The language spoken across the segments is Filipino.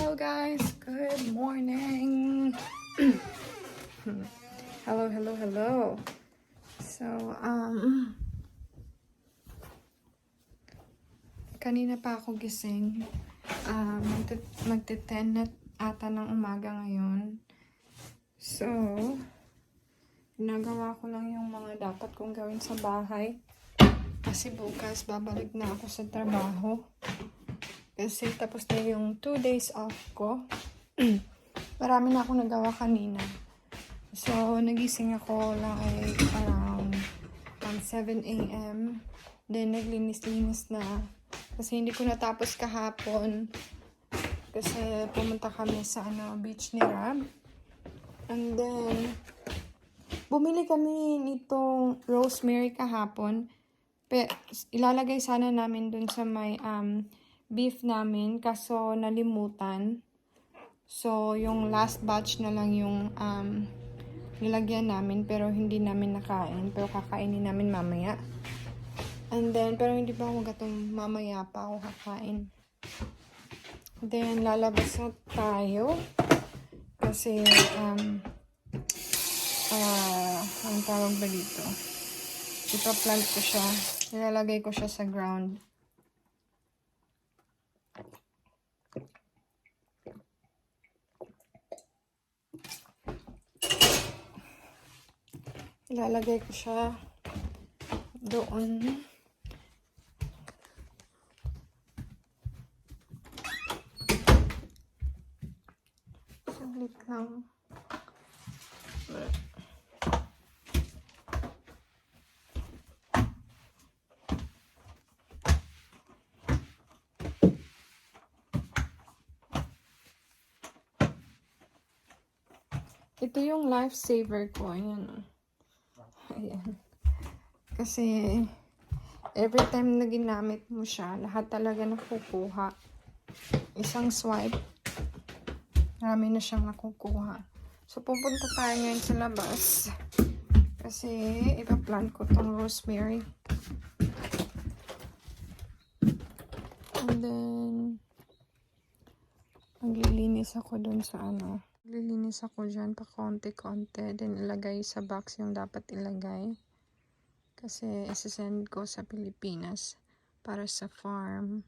Hello guys, good morning. hello, hello, hello. So, um, kanina pa ako gising. Um, magte- magte-10 na ata ng umaga ngayon. So, ginagawa ko lang yung mga dapat kong gawin sa bahay. Kasi bukas babalik na ako sa trabaho. Kasi tapos na yung 2 days off ko. Marami na akong nagawa kanina. So, nagising ako like around um, 7 a.m. Then, naglinis-linis na. Kasi hindi ko natapos kahapon. Kasi pumunta kami sa ano, beach ni Rab. And then, bumili kami nitong rosemary kahapon. Pe, ilalagay sana namin dun sa may um, beef namin. Kaso, nalimutan. So, yung last batch na lang yung um, nilagyan namin. Pero hindi namin nakain. Pero kakainin namin mamaya. And then, pero hindi pa ako gatong mamaya pa ako kakain. Then, lalabas na tayo. Kasi, um, ah, ang tawag ba dito? Ipa-plant ko siya. Nilalagay ko siya sa ground. Ilalagay ko siya doon. Saglit lang. Ito yung lifesaver ko. Ayan. oh. Ayan. Kasi, every time na ginamit mo siya, lahat talaga nakukuha. Isang swipe, marami na siyang nakukuha. So, pupunta tayo ngayon sa labas. Kasi, ipaplant ko tong rosemary. And then, maglilinis ako dun sa ano. Maglilinis ako dyan pa konti-konti. Then, ilagay sa box yung dapat ilagay. Kasi, isasend ko sa Pilipinas para sa farm.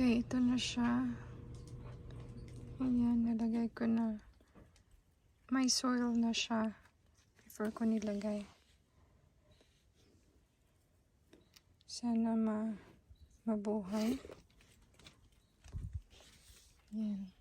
Okay, ito na siya. Ayan, nalagay ko na. May soil na siya before ko nilagay. Sana ma mabuhay. Ayan.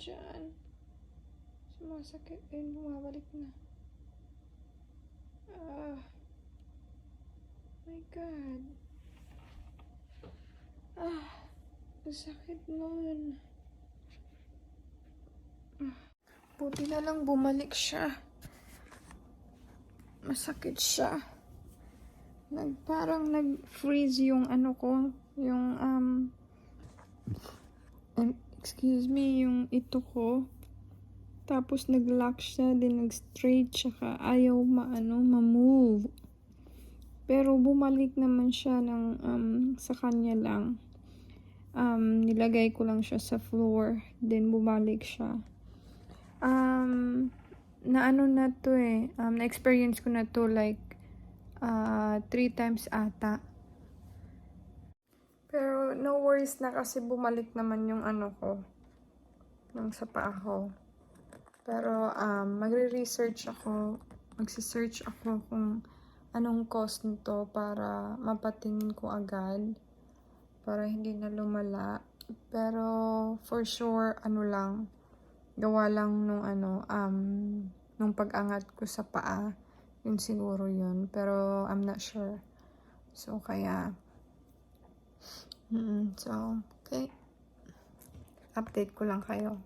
Dyan? Sumasakit din, bumabalik na. Ah. my God. Ah. Sakit nun. Ah. Buti na lang bumalik siya. Masakit siya. Nag, parang nag-freeze yung ano ko, yung, um, excuse me, yung ito ko. Tapos nag-lock siya, din nag-straight, tsaka ayaw maano, ma-move. Pero bumalik naman siya ng, um, sa kanya lang. Um, nilagay ko lang siya sa floor, then bumalik siya. Um, na ano na to eh, um, na-experience ko na to like, uh, three times ata. Pero no worries na kasi bumalik naman yung ano ko, yung sa paa ko. Pero um, magre-research ako, magsi-search ako kung anong cause nito para mapatingin ko agad para hindi na lumala. Pero for sure ano lang gawa lang nung ano um nung pag-angat ko sa paa. Yun siguro yun. Pero I'm not sure. So kaya mm so okay. Update ko lang kayo.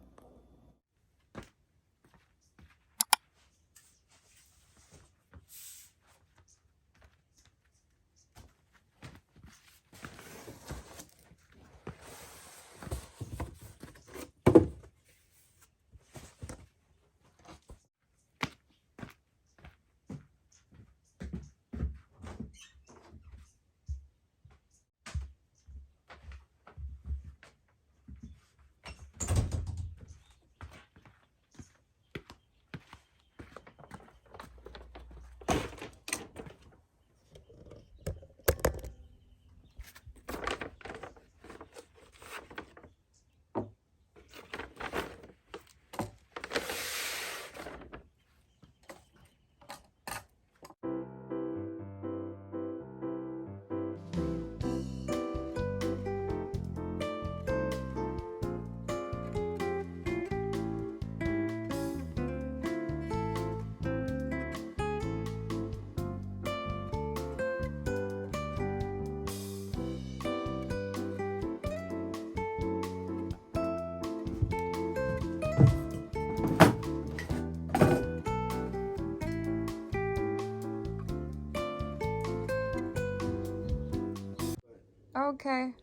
Okay.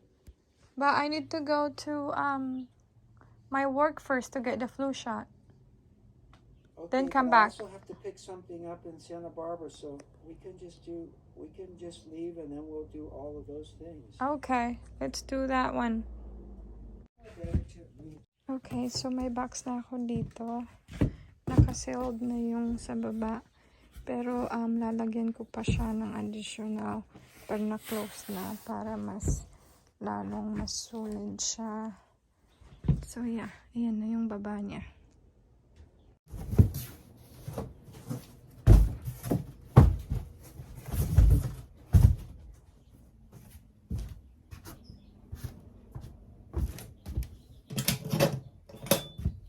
But I need to go to um my work first to get the flu shot. Then come but I back. also have to pick something up in Santa Barbara, so we can just do, we can just leave and then we'll do all of those things. Okay, let's do that one. Better to leave Okay, so may box na ako dito. Nakasealed na yung sa baba. Pero um, lalagyan ko pa siya ng additional pag na-close na para mas lalong mas solid siya. So yeah, ayan na yung baba niya.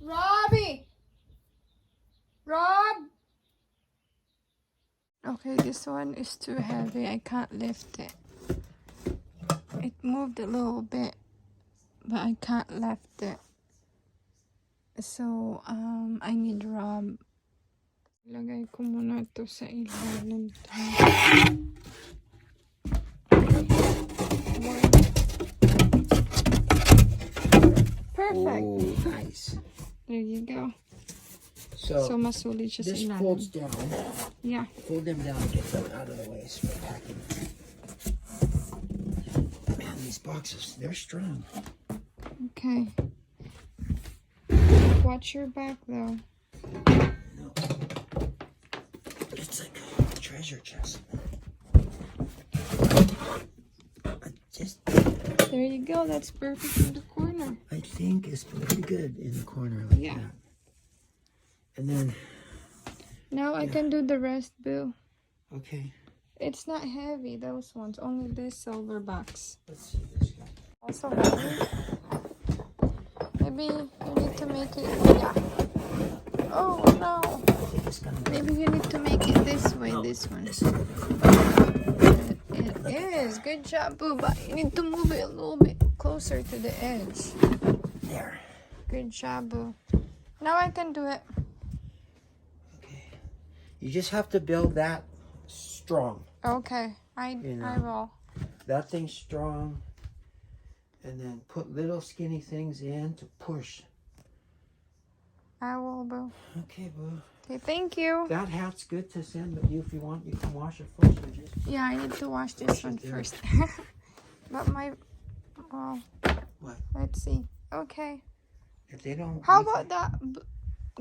Robbie! Rob! Okay, this one is too heavy. I can't lift it. Moved a little bit, but I can't lift it. So, um, I need Rob. Lagay ko muna ito sa ilalim. Perfect. Oh, nice. There you go. So, So, masulit siya sa this folds down. Yeah. Fold them down, get them out of the way so packing. These boxes, they're strong. Okay. Watch your back though. No. It's like a treasure chest. Just, There you go. That's perfect in the corner. I think it's pretty good in the corner like Yeah. that. And then, Now I can do the rest, Bill. okay, It's not heavy, those ones. Only this silver box. let's see this. so heavy. Maybe you need to make it. Yeah. Oh no. Maybe you need to make it this way. This one. It is. Good job, Booba. You need to move it a little bit closer to the edge. there. Good job, Boo. Now I can do it. Okay. You just have to build that strong. Okay. I You I will. That thing strong. And then put little skinny things in to push. I will, Boo. Okay, boo. Okay, thank you. That hat's good to send, but you, if you want, you can wash it first. Or just Yeah, I need to wash this one Yeah. but my, well, What? let's see. Okay. if they don't. How about that b-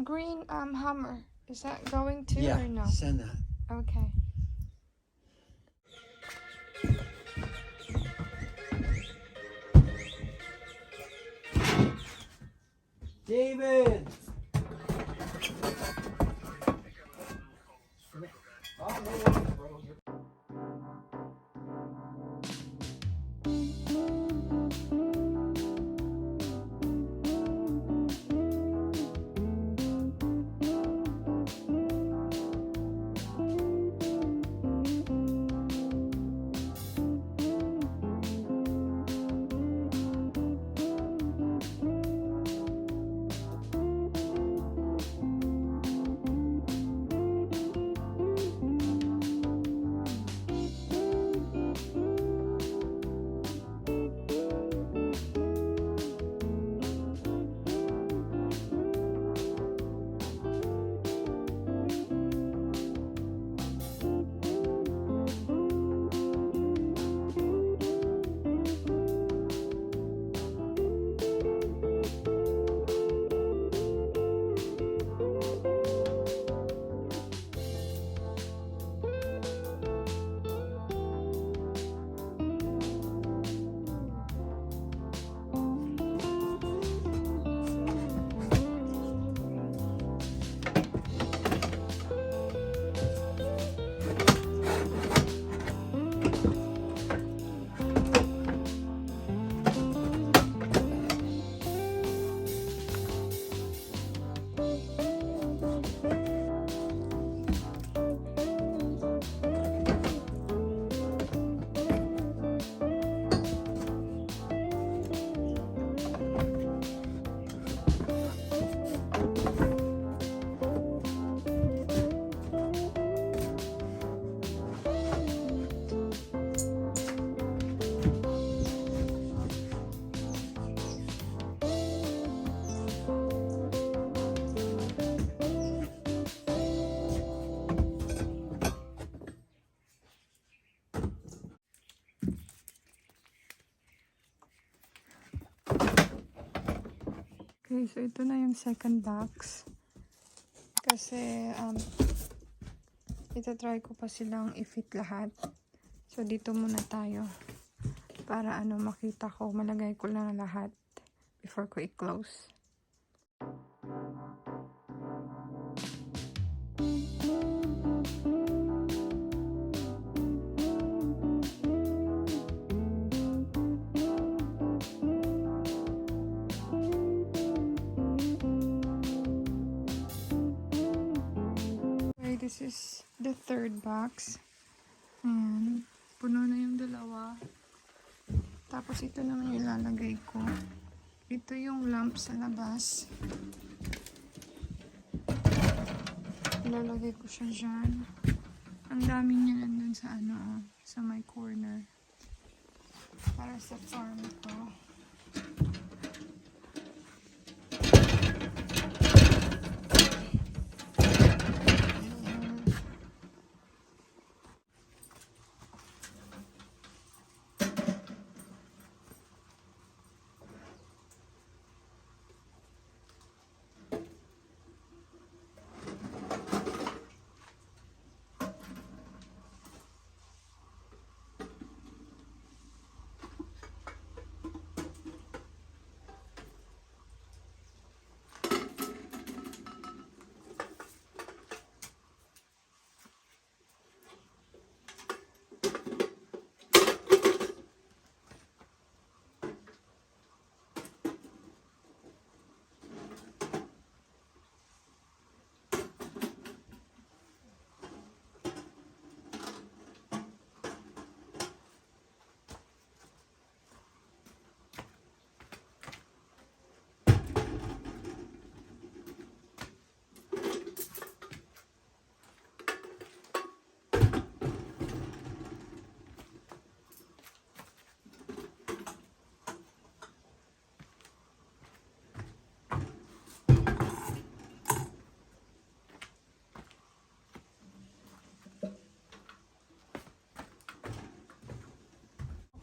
green um hammer? Is that going to Yeah, or no? send that. Okay. David. Oh, no. Okay, so ito na yung second box. Kasi, um, itatry ko pa silang i-fit lahat. So, dito muna tayo. Para ano, makita ko, malagay ko lang lahat before ko i-close. Box. Ayan. Puno na yung dalawa. Tapos ito naman yung ilalagay ko. Ito yung lamp sa labas. Ilalagay ko siya dyan. Ang dami niya nandun sa ano, oh, sa my corner. Para sa farm ko.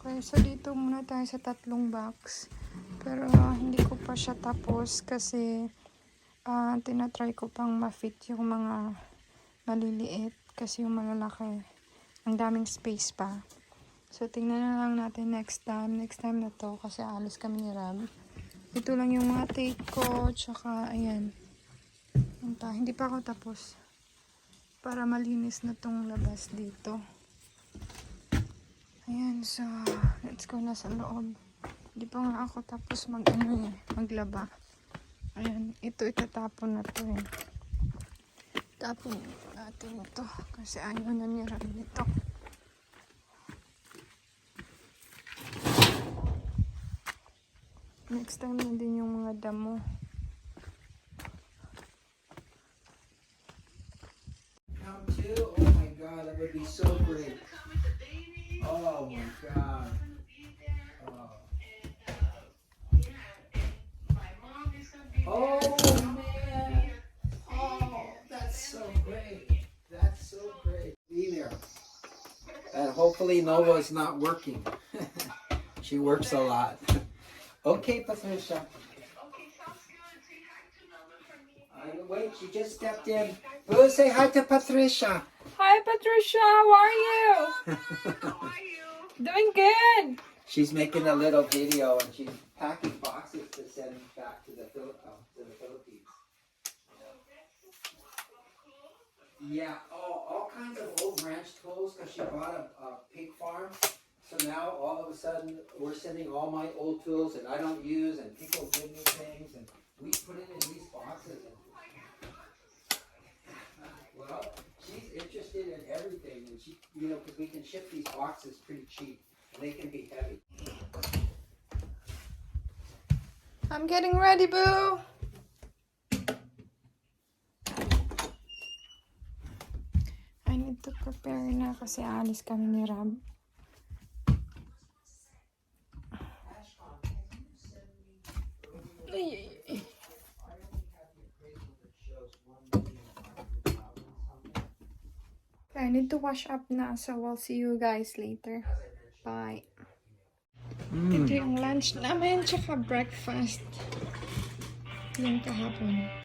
Okay, so dito muna tayo sa tatlong box. Pero hindi ko pa siya tapos kasi ah tinatry ko pang ma-fit yung mga maliliit kasi yung malalaki ang daming space pa. So, tingnan na lang natin next time. Next time na to kasi alis kami ni Rab. Ito lang yung mga take ko, tsaka ayan. Yan pa, Hindi pa ako tapos. Para malinis na tong labas dito. Ayan, so, let's go na sa loob. Hindi pa nga ako tapos mag, ano eh, maglaba. Ayan, ito itatapon na to eh. Tapon natin ito kasi ayaw na ni Ram nito. Next time na din yung mga damo. Come too? Oh my god, that would be so great. Oh my god. Oh. Oh man. Oh, that's so great. That's so great. Be there. And hopefully Nova's not working. she works a lot. Okay, Patricia. Okay, so I, uh, wait, she just stepped in. Boo, say hi to Patricia. Hi Patricia, how are you? How are you? Doing good. She's making a little video and she's packing boxes to send back to the Phil- uh, to the Philippines. Yeah, oh, all kinds of old ranch tools because she bought a, a pig farm. So now all of a sudden we're sending all my old tools that I don't use and people give me things and we put it in these boxes. And, well, she's interested in everything and she, you know, because we can ship these boxes pretty cheap and they can be heavy. I'm getting ready, boo. I need to prepare na kasi alis kami ni Rab. I need to wash up na, so we'll see you guys later. Bye. Ito yung lunch namin, tsaka breakfast. Yung kahapon.